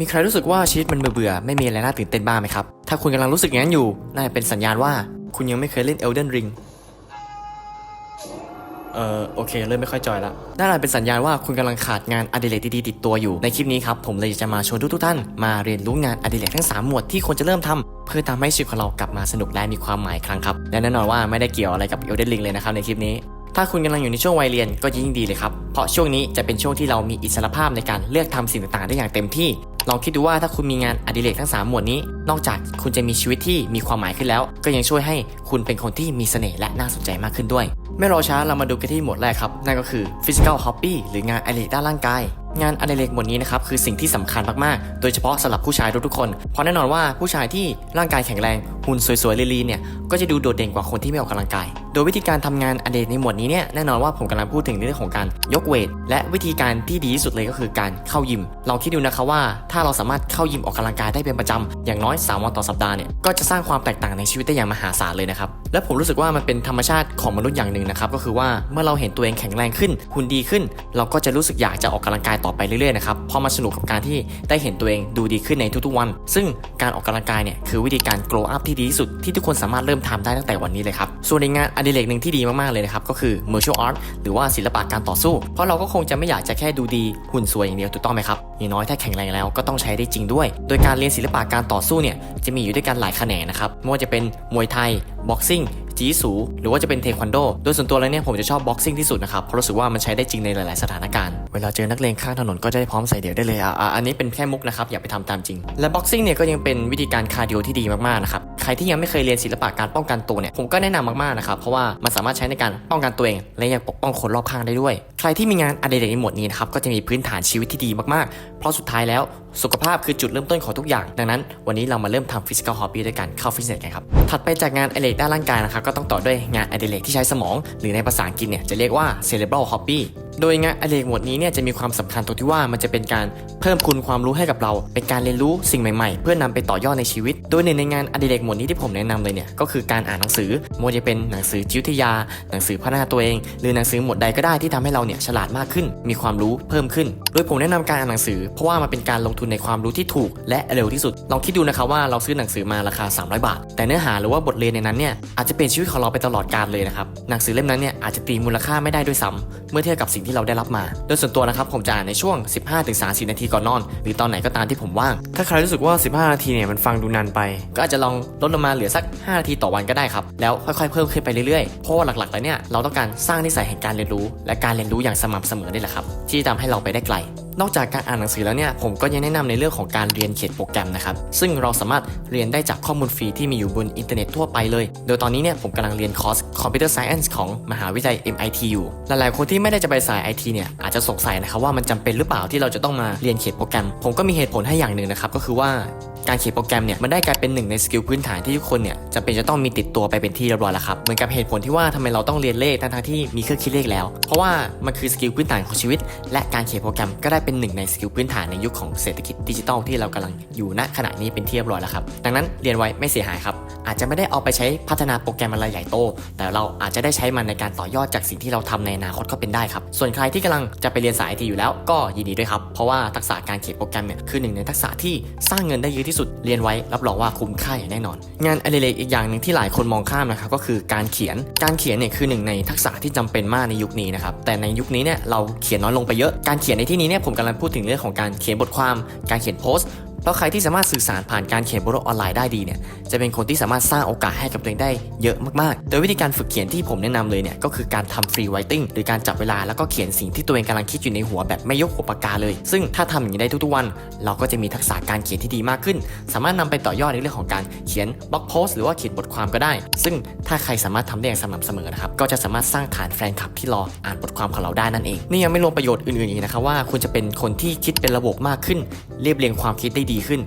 มีใครรู้สึกว่าชีวิตมันเบื่อๆไม่มีอะไรน่าตื่นเต้นบ้างไหมครับ ถ้าคุณกำลังรู้สึกอย่างนั้นอยู่น่าจะเป็นสัญญาณว่าคุณยังไม่เคยเล่น Elden Ring เออโอเค เริ่มไม่ค่อยจอยละน่าจะเป็นสัญญาณว่าคุณกำลังขาดงานอดิเรกดีๆติดตัวอยู่ในคลิปนี้ครับ ผมเลยจะมาชวนทุกๆท่านมาเรียนรู้งานอดิเรกทั้ง 3 หมวดที่ควรจะเริ่มทำเพื่อทำให้ชีวิตของเรากลับมาสนุกและมีความหมายครั้งครับ และแน่นอนว่าไม่ได้เกี่ยวอะไรกับ Elden Ring เลยนะครับในคลิปนี้ ถ้าคุณกำลังอยู่ในช่วงวัยเรียนก็ยิ่งดีเลยครับเพราะช่วงนี้จะเป็นช่วงที่เรามีอิสรภาพในการเลือกทำสิ่งต่างๆ ได้อย่างเต็มที่ ลองคิดดูว่าถ้าคุณมีงานอดิเรกทั้ง 3 หมวดนี้ นอกจากคุณจะมีชีวิตที่มีความหมายขึ้นแล้ว ก็ยังช่วยให้คุณเป็นคนที่มีเสน่ห์และน่าสนใจมากขึ้นด้วย ไม่รอช้าเรามาดูกันที่หมวดแรกครับนั่นก็คือ physical hobby หรืองานอดิเรกด้านร่างกายงานอดิเรกหมวดนี้นะครับคือสิ่งที่สำคัญมากๆ โดยเฉพาะสำหรับผู้ชายทุกๆคน เพราะแน่นอนว่าผู้ชายที่ร่างกายแข็งแรงหุ่นสวยๆลีๆเนี่ยก็จะดูโดดเด่นกว่าคนที่ไม่ออกกำลังกายโดยวิธีการทำงานอดิเรกในหมวดนี้เนี่ยแน่นอนว่าผมกำลังพูดถึงเรื่องของการยกเวท และวิธีการที่ดีที่สุดเลยก็คือการเข้ายิม ลองคิดดูนะคะว่าถ้าเราสามารถเข้ายิมออกกำลังกายได้เป็นประจำอย่างน้อย 3 วันต่อสัปดาห์เนี่ยก็จะสร้างความแตกต่างในชีวิตได้อย่างมหาศาลเลยนะครับและผมรู้สึกว่ามันเป็นธรรมชาติของมนุษย์อย่างหนึ่งนะครับก็คือว่าเมื่อเราเห็นตัวเองแข็งแรงขึ้นหุ่นดีขึ้น เราก็จะรู้สึกอยากจะออกกำลังกายต่อไปเรื่อยๆนะครับเพราะมันสนุกกับการที่ได้เห็นตัวเองดูดีขึ้นในทุกๆวัน ซึ่งการออกกำลังกายเนี่ยคือวิธีการ grow up ที่ดีที่สุดที่ทุกคนสามารถเริ่มทำได้ตั้งแต่วันนี้เลยครับส่วนในงานอดิเรกหนึ่งที่ดีมากๆเลยนะครับก็คือ martial art หรือว่าศิลปะการต่อสู้ เพราะเราก็คงจะไม่อยากจะแค่ดูดีหุ่นสวยอย่างเดียวถูกต้องไหมครับอย่างน้อยถ้าแข็งแรงแล้วก็ต้องใช้ได้จริงด้วย โดยการเรียนศิลปะการต่อสู้เนี่ยจะมีอยู่ด้วยกันหลายแขนงนะครับไม่ว่าจะเป็นมวยไทยบ็อกซิ่งจีสูหรือว่าจะเป็นเทควันโด โดยส่วนตัวแล้วเนี่ยผมจะชอบบ็อกซิ่งที่สุดนะครับ เพราะรู้สึกว่ามันใช้ได้จริงในหลาย ๆ สถานการณ์ เวลาเจอนักเลงข้างถนนก็จะได้พร้อมใส่เดี่ยวได้เลยอะอันนี้เป็นแค่มุกนะครับ อย่าไปทำตามจริง และบ็อกซิ่งเนี่ยก็ยังเป็นวิธีการคาร์ดิโอที่ดีมาก ๆ นะครับ ใครที่ยังไม่เคยเรียนศิลปะการป้องกันตัวเนี่ยผมก็แนะนำมากๆนะครับเพราะว่ามันสามารถใช้ในการป้องกันตัวเอง และยังปกป้องคนรอบข้างได้ด้วย ใครที่มีงานอดิเรกในหมวดนี้นะครับก็จะมีพื้นฐานชีวิตที่ดีมากๆ เพราะสุดท้ายแล้วสุขภาพคือจุดเริ่มต้นของทุกอย่าง ดังนั้น วันนี้เรามาเริ่มทำ physical hobby ด้วยกันเข้าฟิตเนสกันครับ ถัดไปจากงานอดิเรกด้านร่างกายนะครับก็ต้องต่อด้วยงานอดิเรกที่ใช้สมอง หรือในภาษาอังกฤษเนี่ยจะเรียกว่า cerebral hobby โดยงานอดิเรกหมวดนี้เนี่ยจะมีความสำคัญตรงที่ว่ามันจะเป็นการเพิ่มคุณความรู้ให้กับเรา เป็นการเรียนรู้สิ่งใหม่ๆ เพื่อนำไปต่อยอดในชีวิต โดยหนึ่งในงานอดิเรกหมวดนี้ที่ผมแนะนำเลยเนี่ยก็คือการอ่านหนังสือมวจะเป็นหนังสือจิตวิทยา หนังสือพัฒนาตัวเอง หรือหนังสือหมวดใดก็ได้ที่ทำให้เราเนี่ยฉลาดมากขึ้น มีความรู้เพิ่มขึ้น โดยผมแนะนำการอ่านหนังสือ เพราะว่ามันเป็นการลงทุนในความรู้ที่ถูก และเร็วที่สุดลองคิดดูนะครับว่าเราซื้อหนังสือมาราคา 300 บาท แต่เนื้อหาหรือว่าบทเรียนในนั้นเนี่ยอาจจะเปลี่ยนชีวิตของเราไปตลอดกาลเลยนะครับหนังสือเล่มนั้นเนี่ยอาจจะตีมูลค่าไม่ได้ด้วยซ้ำเมื่อเทียบกับสิ่งที่เราได้รับมา โดยส่วนตัวนะครับผมจะอ่านในช่วง 15-30 นาทีก่อนนอน หรือตอนไหนก็ตามที่ผมว่าง ถ้าใครรู้สึกว่า 15 นาทีเนี่ยมันฟังดูนานไป ก็อาจจะลองลดลงมาเหลือสัก 5 นาทีต่อวันก็ได้ครับ แล้วค่อยๆ เพิ่มขึ้นไปเรื่อยๆ เพราะว่าหลักๆ แล้วเนี่ยเราต้องการสร้างนิสัยแห่งการเรียนรู้ และการเรียนรู้อย่างสม่ำเสมอนี่แหละครับที่ทำให้เราไปได้ไกล นอกจากการอ่านหนังสือแล้วเนี่ยผมก็ยังแนะนำในเรื่องของการเรียนเขียนโปรแกรมนะครับซึ่งเราสามารถเรียนได้จากข้อมูลฟรีที่มีอยู่บนอินเทอร์เน็ตทั่วไปเลย โดยตอนนี้เนี่ยผมกำลังเรียนคอร์สคอมพิวเตอร์ไซเอนซ์ของมหาวิทยาลัย MIT อยู่ หลายๆคนที่ไม่ได้จะไปสาย IT เนี่ยอาจจะสงสัยนะครับว่ามันจำเป็นหรือเปล่าที่เราจะต้องมาเรียนเขียนโปรแกรม ผมก็มีเหตุผลให้อย่างหนึ่งนะครับก็คือว่า การเขียนโปรแกรมเนี่ยมันได้กลายเป็นหนึ่งในสกิลพื้นฐานที่ทุกคนเนี่ยจำเป็นจะต้องมีติดตัวไปเป็นที่เรียบร้อยแล้วครับเหมือนกับเหตุผลที่ว่าทำไมเราต้องเรียนเลขทั้งๆที่มีเครื่องคิดเลขแล้ว เพราะว่ามันคือสกิลพื้นฐานของชีวิต และการเขียนโปรแกรมก็ได้เป็นหนึ่งในสกิลพื้นฐานในยุคของเศรษฐกิจดิจิทัลที่เรากำลังอยู่ณขณะนี้เป็นที่เรียบร้อยแล้วครับดังนั้นเรียนไว้ไม่เสียหายครับอาจจะไม่ได้เอาไปใช้พัฒนาโปรแกรมอะไรใหญ่โต แต่เราอาจจะได้ใช้มันในการต่อยอดจากสิ่งที่เราทำในอนาคตก็เป็นได้ครับส่วนใครที่กำลังจะไปเรียนสายไอทีอยู่แล้วก็ยินดีด้วยครับเพราะว่าทักษะการเขียนโปรแกรมเนี่ยคือหนึ่งในทักษะที่สร้างเงินได้เยอะที่สุดเรียนไว้รับรองว่าคุ้มค่าอย่างแน่นอน งานอดิเรกอีกอย่างหนึ่งที่หลายคนมองข้ามนะครับก็คือการเขียนการเขียนเนี่ยคือหนึ่งในทักษะที่จำเป็นมากในยุคนี้นะครับแต่ในยุคนี้เนี่ยเราเขียนน้อยลงไปเยอะการเขียนในที่นี้เนี่ยผมกำลังพูดถึงเรื่องของการเขียนบทความ การเขียนโพสต์ เพราะใครที่สามารถสื่อสารผ่านการเขียนบนโลกออนไลน์ได้ดีเนี่ยจะเป็นคนที่สามารถสร้างโอกาสให้กับตัวเองได้เยอะมากๆ โดยวิธีการฝึกเขียนที่ผมแนะนำเลยเนี่ยก็คือการทำฟรีไวติ้งหรือการจับเวลาแล้วก็เขียนสิ่งที่ตัวเองกำลังคิดอยู่ในหัวแบบไม่ยกหัวปากกาเลย ซึ่งถ้าทำอย่างนี้ได้ทุกๆวัน เราก็จะมีทักษะการเขียนที่ดีมากขึ้น สามารถนำไปต่อยอดในเรื่องของการเขียนบล็อกโพสต์หรือว่าเขียนบทความก็ได้ ซึ่งถ้าใครสามารถทำได้อย่างสม่ำเสมอนะครับก็จะสามารถสร้างฐานแฟนคลับที่รออ่านบทความของเราได้นั่นเองนี่ยังไม่รวมประโยชน์อื่นๆอีกนะครับว่าคุณจะเป็นคนที่คิดเป็นระบบมากขึ้นเรียบเรียงความคิดได้ดีขึ้น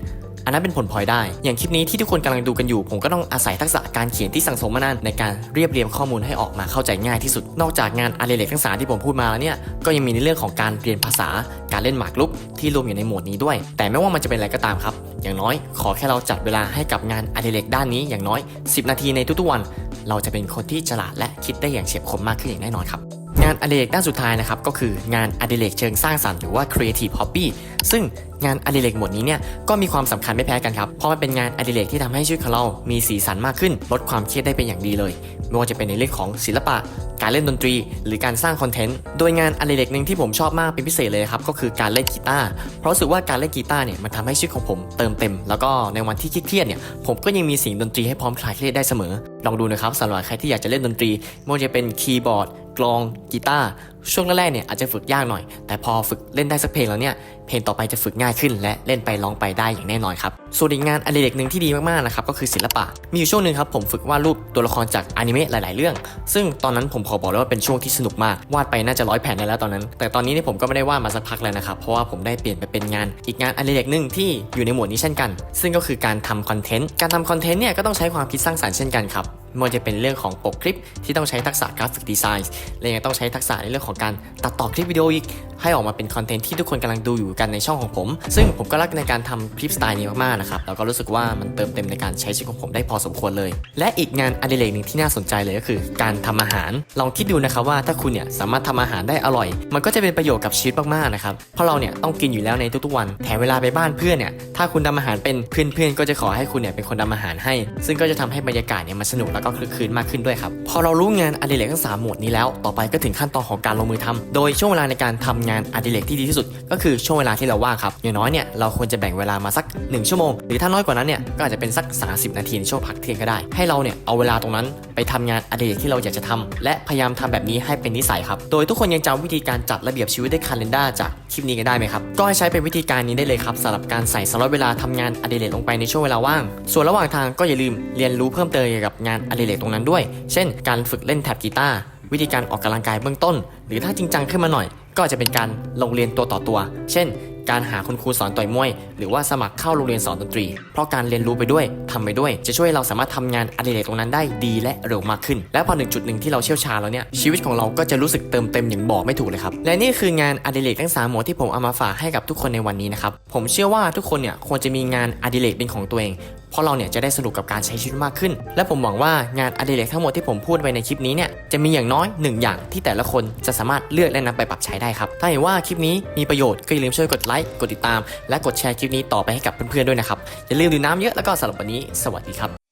อันนั้นเป็นผลพลอยได้ อย่างคลิปนี้ที่ทุกคนกำลังดูกันอยู่ ผมก็ต้องอาศัยทักษะการเขียนที่สั่งสมมานานในการเรียบเรียงข้อมูลให้ออกมาเข้าใจง่ายที่สุด นอกจากงานอดิเรกทั้งสามที่ผมพูดมาแล้วเนี่ย ก็ยังมีในเรื่องของการเรียนภาษา การเล่นหมากรุกที่รวมอยู่ในหมวดนี้ด้วย แต่ไม่ว่ามันจะเป็นอะไรก็ตามครับ อย่างน้อยขอแค่เราจัดเวลาให้กับงานอดิเรกด้านนี้อย่างน้อย 10 นาทีในทุกๆวัน เราจะเป็นคนที่ฉลาดและคิดได้อย่างเฉียบคมมากขึ้นอย่างแน่นอนครับ งานอดิเรกด้านสุดท้ายนะครับก็คืองานอดิเรกเชิงสร้างสรรค์หรือว่า creative hobby ซึ่งงานอดิเรกหมวดนี้เนี่ยก็มีความสำคัญไม่แพ้กันครับ เพราะมันเป็นงานอดิเรกที่ทำให้ชีวิตของเรามีสีสันมากขึ้น ลดความเครียดได้เป็นอย่างดีเลยไม่ว่าจะเป็นในเรื่องของศิลปะ การเล่นดนตรี หรือการสร้างคอนเทนต์ โดยงานอดิเรกหนึ่งที่ผมชอบมากเป็นพิเศษเลยครับก็คือการเล่นกีตาร์ เพราะรู้สึกว่าการเล่นกีตาร์เนี่ยมันทำให้ชีวิตของผมเติมเต็ม แล้วก็ในวันที่เครียดๆเนี่ยผมก็ยังมีเสียงดนตรีให้พร้อมคลายเครียดได้เสมอ ลองดูนะครับสำหรับใครที่อยากจะเล่นดนตรีไม่ว่าจะเป็นคีย์บอร์ด กลองกีตาร์ ช่วงแรกๆเนี่ยอาจจะฝึกยากหน่อย แต่พอฝึกเล่นได้สักเพลงแล้วเนี่ยเพลงต่อไปจะฝึกง่ายขึ้น และเล่นไปร้องไปได้อย่างแน่นอนครับส่วนอีกงานอดิเรกหนึ่งที่ดีมากๆนะครับก็คือศิลปะ มีอยู่ช่วงหนึ่งครับผมฝึกวาดรูปตัวละครจากอนิเมะหลายๆ เรื่อง ซึ่งตอนนั้นผมขอบอกเลยว่าเป็นช่วงที่สนุกมากวาดไปน่าจะร้อยแผ่นได้แล้วตอนนั้น แต่ตอนนี้เนี่ยผมก็ไม่ได้วาดมาสักพักแล้วนะครับเพราะว่าผมได้เปลี่ยนไปเป็นงาน อีกงานอดิเรกหนึ่งที่อยู่ในหมวดนี้เช่นกัน ซึ่งก็คือการทำคอนเทนต์การทำคอนเทนต์เนี่ยก็ต้องใช้ความคิดสร้างสรรค์เช่นกันครับม่ว่าจะเป็นเรื่องของปกคลิปที่ต้องใช้ทักษะกราฟิกดีไซน์และยังต้องใช้ทักษะในเรื่องของการตัดต่อคลิปวิดีโออีก ให้ออกมาเป็นคอนเทนต์ที่ทุกคนกำลังดูอยู่กันในช่องของผม ซึ่งผมก็รักในการทำคลิปสไตล์นี้มากๆนะครับแล้วก็รู้สึกว่ามันเติมเต็มในการใช้ชีวิตของผมได้พอสมควรเลย และอีกงานอดิเรกหนึ่งที่น่าสนใจเลยก็คือ การทำอาหาร ลองคิดดูนะครับว่าถ้าคุณเนี่ยสามารถทำอาหารได้อร่อย มันก็จะเป็นประโยชน์กับชีวิตมากๆนะครับเพราะเราเนี่ยต้องกินอยู่แล้วในทุกๆวันแถมเวลาไปบ้านเพื่อนเนี่ยถ้าคุณทำอาหารเป็นเพื่อนๆก็จะขอให้คุณเนี่ยเป็นคนทำอาหารให้ ซึ่งก็จะทำให้บรรยากาศเนี่ยมันสนุกแล้วก็คลึกคลืนมากขึ้นด้วยครับพอเรารู้งานอดิเรกทั้งสามหมวดนี้แล้ว ต่อไปก็ถึงขั้นตอนของการลงมือทำโดยช่วงเวลาในการทำงานอดิเรกที่ดีที่สุด ก็คือช่วงเวลาที่เราว่างครับอย่างน้อยเนี่ยเราควรจะแบ่งเวลามาสัก 1 ชั่วโมง หรือถ้าน้อยกว่านั้นเนี่ยก็อาจจะเป็นสัก 30 นาทีในช่วงพักเที่ยงก็ได้ ให้เราเนี่ยเอาเวลาตรงนั้นไปทำงานอดิเรกที่เราอยากจะทำและพยายามทำแบบนี้ให้เป็นนิสัยครับโดยทุกคนยังจำวิธีการจัดระเบียบชีวิตด้วยคาล endar จากคลิปนี้กันได้ไหมครับก็ให้ใช้เป็นวิธีการนี้ได้เลยครับสำหรับการใส่สล็อตเวลาทำงานอดิเรกลงไปในช่วงเวลาว่าง ส่วนระหว่างทางก็อย่าลืมเรียนรู้เพิ่มเติมเกี่ยวกับงานอดิเรกตรงนั้นด้วย เช่น การฝึกเล่นแท็บกีตาร์ วิธีการออกกำลังกายเบื้องต้น หรือถ้าจริงจังขึ้นมาหน่อย ก็จะเป็นการลงเรียนตัวต่อตัว เช่น การหาคุณครูสอนต่อยมวย หรือว่าสมัครเข้าโรงเรียนสอนดนตรี เพราะการเรียนรู้ไปด้วยทำไปด้วย จะช่วยเราสามารถทำงานอดิเรกตรงนั้นได้ดีและเร็วมากขึ้น และพอถึงจุดหนึ่งที่เราเชี่ยวชาญแล้วเนี่ยชีวิตของเราก็จะรู้สึกเติมเต็มอย่างบอกไม่ถูกเลยครับและนี่คืองานอดิเรกทั้งสามหมวดที่ผมเอามาฝากให้กับทุกคนในวันนี้นะครับผมเชื่อว่าทุกคนเนี่ยควรจะมีงานอดิเรกเป็นของตัวเอง เพราะเราเนี่ยจะได้สนุกกับการใช้ชีวิตมากขึ้น และผมหวังว่างานอดิเรกทั้งหมดที่ผมพูดไปในคลิปนี้เนี่ยจะมีอย่างน้อยหนึ่งอย่างที่แต่ละคนจะสามารถเลือกและนำไปปรับใช้ได้ครับ ถ้าเห็นว่าคลิปนี้มีประโยชน์ก็อย่าลืมช่วยกดไลค์กดติดตาม และกดแชร์คลิปนี้ต่อไปให้กับเพื่อนๆด้วยนะครับอย่าลืมดื่มน้ำเยอะแล้วก็สำหรับวันนี้ สวัสดีครับ